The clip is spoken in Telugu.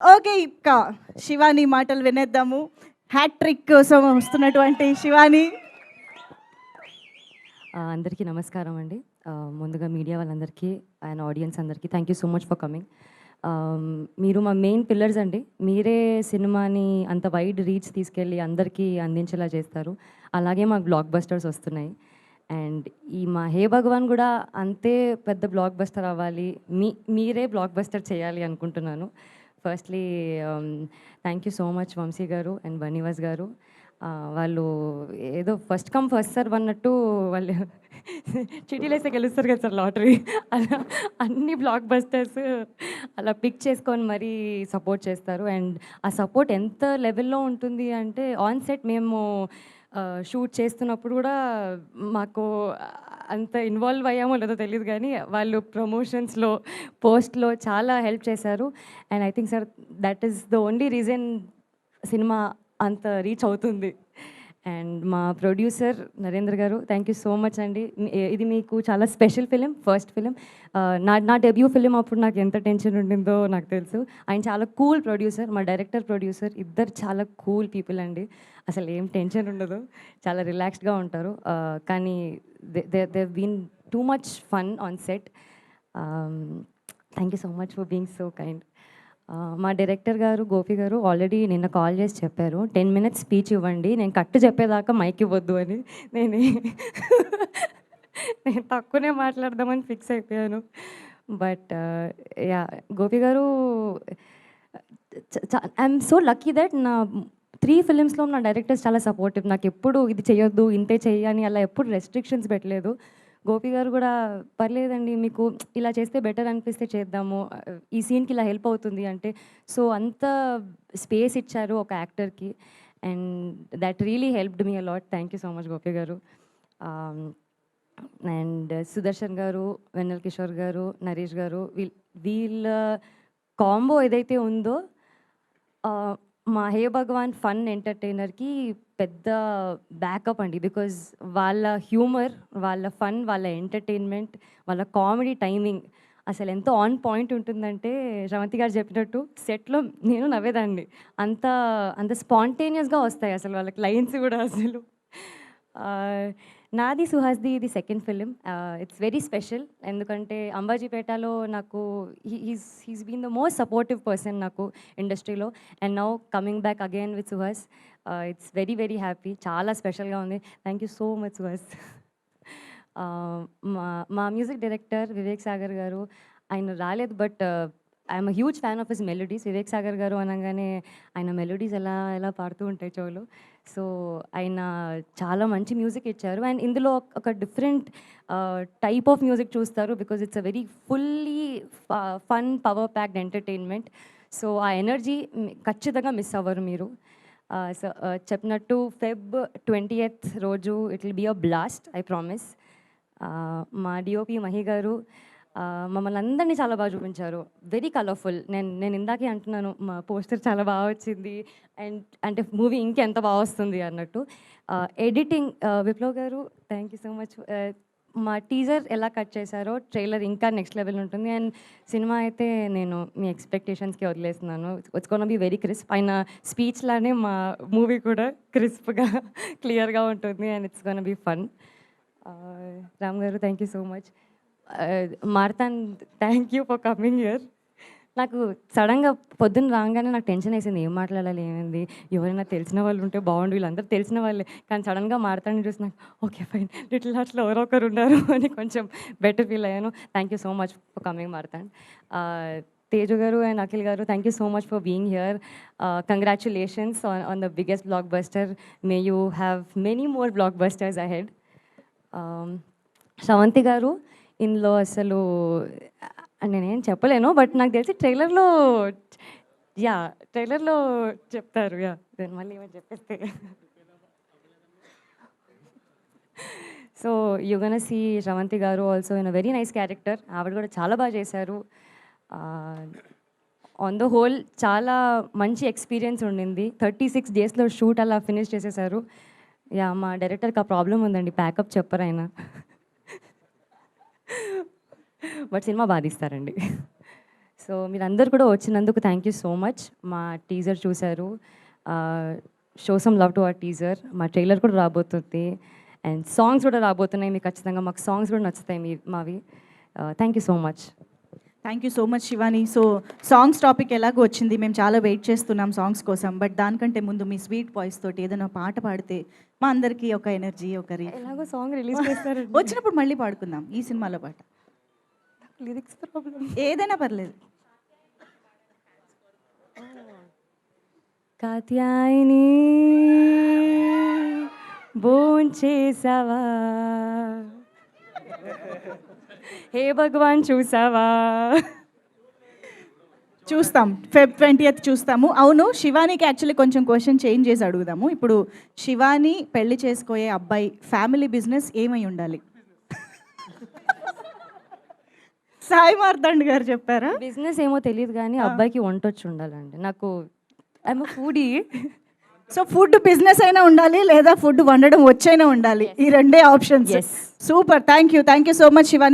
ఓకే ఇక్క శివాని మాటలు వినేద్దాము. హ్యాట్రిక్ కోసం వస్తున్నటువంటి శివాని. అందరికీ నమస్కారం అండి. ముందుగా మీడియా వాళ్ళందరికీ అండ్ ఆడియన్స్ అందరికీ thank you so much for coming మీరు మా మెయిన్ పిల్లర్స్ అండి. మీరే సినిమాని అంత వైడ్ రీచ్ తీసుకెళ్ళి అందరికీ అందించేలా చేస్తారు. అలాగే మాకు బ్లాక్ బస్టర్స్ వస్తున్నాయి. అండ్ ఈ మా హే భగవాన్ కూడా అంతే పెద్ద బ్లాక్ బస్టర్ అవ్వాలి. మీ మీరే బ్లాక్ బస్టర్ చేయాలి అనుకుంటున్నాను. Firstly thank you so much Vamsi garu and Bunny Vas గారు. Uh, వాళ్ళు ఏదో ఫస్ట్ కమ్ ఫస్ట్ సర్వ్ అన్నట్టు వాళ్ళు చిటీలు వేస్తే గెలుస్తారు కదా సార్ లాటరీ? అలా అన్ని బ్లాక్ బస్టర్స్ అలా పిక్ చేసుకొని మరీ సపోర్ట్ చేస్తారు. అండ్ ఆ సపోర్ట్ ఎంత లెవెల్లో ఉంటుంది అంటే ఆన్ సెట్ మేము షూట్ చేస్తున్నప్పుడు కూడా మాకు అంత ఇన్వాల్వ్ అయ్యామో లేదో తెలియదు కానీ వాళ్ళు ప్రమోషన్స్లో పోస్ట్లో చాలా హెల్ప్ చేశారు. And I think sir that is the only reason cinema అంత రీచ్ అవుతుంది. అండ్ మా producer Narendra garu thank you so much అండి. ఇది మీకు చాలా స్పెషల్ ఫిలిం ఫస్ట్ ఫిలిం నా నా డెబ్యూ ఫిలిం అప్పుడు నాకు ఎంత టెన్షన్ ఉండిందో నాకు తెలుసు. ఆయన చాలా కూల్ ప్రొడ్యూసర్ మా డైరెక్టర్ ప్రొడ్యూసర్ ఇద్దరు చాలా కూల్ పీపుల్ అండి. అసలు ఏం టెన్షన్ ఉండదు. చాలా రిలాక్స్డ్గా ఉంటారు. కానీ they they been too much fun on set thank you so much for being so kind మా డైరెక్టర్ గారు గోపి గారు ఆల్రెడీ నిన్న కాల్ చేసి చెప్పారు. టెన్ మినిట్స్ స్పీచ్ ఇవ్వండి. నేను కట్టు చెప్పేదాకా మైక్ ఇవ్వద్దు అని. నేను నేను తక్కువనే మాట్లాడదామని ఫిక్స్ అయిపోయాను. But ya Gopi garu I'm so lucky that నా త్రీ ఫిలిమ్స్లో నా డైరెక్టర్స్ చాలా సపోర్టివ్. నాకు ఎప్పుడు ఇది చేయొద్దు ఇంతే చేయని అలా ఎప్పుడు రెస్ట్రిక్షన్స్ పెట్టలేదు. గోపి గారు కూడా పర్లేదండి మీకు ఇలా చేస్తే బెటర్ అనిపిస్తే చేద్దాము ఈ సీన్కి ఇలా హెల్ప్ అవుతుంది అంటే సో అంత స్పేస్ ఇచ్చారు ఒక యాక్టర్కి and that really helped me a lot thank you so much Gopi గారు. Um, అండ్ సుదర్శన్ గారు వెన్నెల్ కిషోర్ గారు నరేష్ గారు వీళ్ళ వీళ్ళ కాంబో ఏదైతే ఉందో uh, మా హే భగవాన్ ఫన్ ఎంటర్టైనర్కి పెద్ద బ్యాకప్ అండి. బికాజ్ వాళ్ళ హ్యూమర్ వాళ్ళ ఫన్ వాళ్ళ ఎంటర్టైన్మెంట్ వాళ్ళ కామెడీ టైమింగ్ అసలు ఎంతో ఆన్ పాయింట్ ఉంటుందంటే శ్రవంతి గారు చెప్పినట్టు సెట్లో నేను నవ్వేదాన్ని. అంత అంత స్పాంటేనియస్గా వస్తాయి అసలు వాళ్ళకి లైన్స్ కూడా అసలు. నాది సుహాస్ది ఇది second film it's very special ఎందుకంటే అంబాజీపేటలో నాకు he's he's been the most supportive person నాకు ఇండస్ట్రీలో and now coming back again with Suhas it's very very happy చాలా స్పెషల్గా ఉంది. Thank you so much Suhas మా మా మ్యూజిక్ డైరెక్టర్ వివేక్ సాగర్ గారు ఆయన రాలేదు but I'm huge fan of his melodies Vivek Sagar garu అనగానే ఆయన మెలోడీస్ ఎలా ఎలా పాడుతూ ఉంటాయి చెవులు. సో ఆయన చాలా మంచి మ్యూజిక్ ఇచ్చారు. అండ్ ఇందులో ఒక- డిఫరెంట్ టైప్ ఆఫ్ మ్యూజిక్ చూస్తారు because it's a very fully fun power packed entertainment so ఆ ఎనర్జీ ఖచ్చితంగా మిస్ అవ్వరు మీరు. సో చెప్పినట్టు ఫెబ్ ట్వంటీ రోజు it will be a blast I promise మా డిఓపి మహి గారు మమ్మల్ని అందరినీ చాలా బాగా చూపించారు. వెరీ కలర్ఫుల్ నేను నేను ఇందాకే అంటున్నాను మా పోస్టర్ చాలా బాగా వచ్చింది. అండ్ అంటే మూవీ ఇంకెంత బాగా వస్తుంది అన్నట్టు. Editing Viplav garu thank you so much మా టీజర్ ఎలా కట్ చేశారో ట్రైలర్ ఇంకా నెక్స్ట్ లెవెల్ ఉంటుంది. అండ్ సినిమా అయితే నేను మీ ఎక్స్పెక్టేషన్స్కి వదిలేస్తున్నాను. ఇట్స్ బి వెరీ క్రిస్ప్ ఆయన స్పీచ్ లానే మా మూవీ కూడా క్రిస్ప్గా క్లియర్గా ఉంటుంది. And it's gonna be fun Ram garu thank you so much Maruthan thank you for coming here నాకు సడన్గా పొద్దున్న రాగానే నాకు టెన్షన్ వేసింది. ఏం మాట్లాడాలి ఏమైంది ఎవరైనా తెలిసిన వాళ్ళు ఉంటే బాగుండు. వీళ్ళందరూ తెలిసిన వాళ్ళే. కానీ సడన్గా మారుతాను చూసి నాకు ఓకే ఫైన్ లిటిల్ హార్ట్స్లో ఎవరో ఒకరు ఉన్నారు అని కొంచెం బెటర్ ఫీల్ అయ్యాను. Thank you so much for coming Maruthan Teju garu and Akhil garu thank you so much for being here congratulations on on the biggest blockbuster may you have many more blockbusters ahead Sravanthi garu ఇందులో అసలు నేనేం చెప్పలేను బట్ నాకు తెలిసి ట్రైలర్లో యా ట్రైలర్లో చెప్తారు యా నేను మళ్ళీ ఏమైనా చెప్పేస్తే. So యుగన Sravanthi garu also in a very nice character ఆవిడ కూడా చాలా బాగా చేశారు. ఆన్ ద హోల్ చాలా మంచి ఎక్స్పీరియన్స్ ఉండింది. థర్టీ సిక్స్ డేస్లో షూట్ అలా ఫినిష్ చేసేసారు. యా మా డైరెక్టర్కి ఆ ప్రాబ్లం ఉందండి ప్యాకప్ చెప్పరు ఆయన. బట్ సినిమా బాధిస్తారండి సో మీరందరూ కూడా వచ్చినందుకు థ్యాంక్ యూ సో మచ్ మా టీజర్ చూశారు. Show some love to our teaser మా ట్రైలర్ కూడా రాబోతుంది. అండ్ సాంగ్స్ కూడా రాబోతున్నాయి. మీకు ఖచ్చితంగా మాకు సాంగ్స్ కూడా నచ్చుతాయి మీ మావి. Thank you so much thank you so much Shivani so songs topic ఎలాగో వచ్చింది. మేము చాలా వెయిట్ చేస్తున్నాం సాంగ్స్ కోసం. బట్ దానికంటే ముందు మీ స్వీట్ వాయిస్ తోటి ఏదైనా పాట పాడితే మా అందరికీ ఒక ఎనర్జీ ఒక ఎలాగో సాంగ్ రిలీజ్ చేస్తారు. వచ్చినప్పుడు మళ్ళీ పాడుకుందాం ఈ సినిమాలో పాట. లిరిక్స్ ప్రాబ్లం ఏదైనా పర్లేదు. కాత్యాయని భోంచేసావా హే భగవాన్ చూసావా? చూస్తాం. ఫెబ్ ట్వంటీయత్ చూస్తాము. అవును శివానికి యాక్చువల్లీ కొంచెం క్వశ్చన్ చేంజ్ చేసి అడుగుదాము. ఇప్పుడు శివాని పెళ్ళి చేసుకోయే అబ్బాయి ఫ్యామిలీ బిజినెస్ ఏమై ఉండాలి? సాయి మార్తాండ్ గారు చెప్పారా? బిజినెస్ ఏమో తెలియదు కానీ అబ్బాయికి వంట వచ్చి ఉండాలండి. నాకు I'm foodie so food business అయినా ఉండాలి లేదా ఫుడ్ వండడం వచ్చైనా ఉండాలి. ఈ రెండే options. Super thank you thank you so much Shivani.